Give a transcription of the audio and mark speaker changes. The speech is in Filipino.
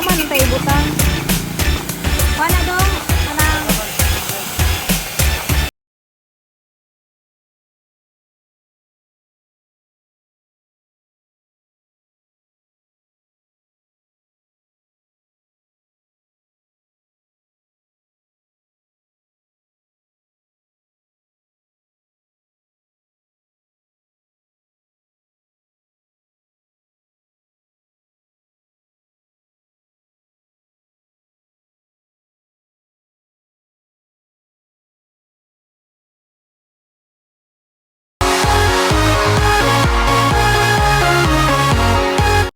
Speaker 1: naman, tayo butang.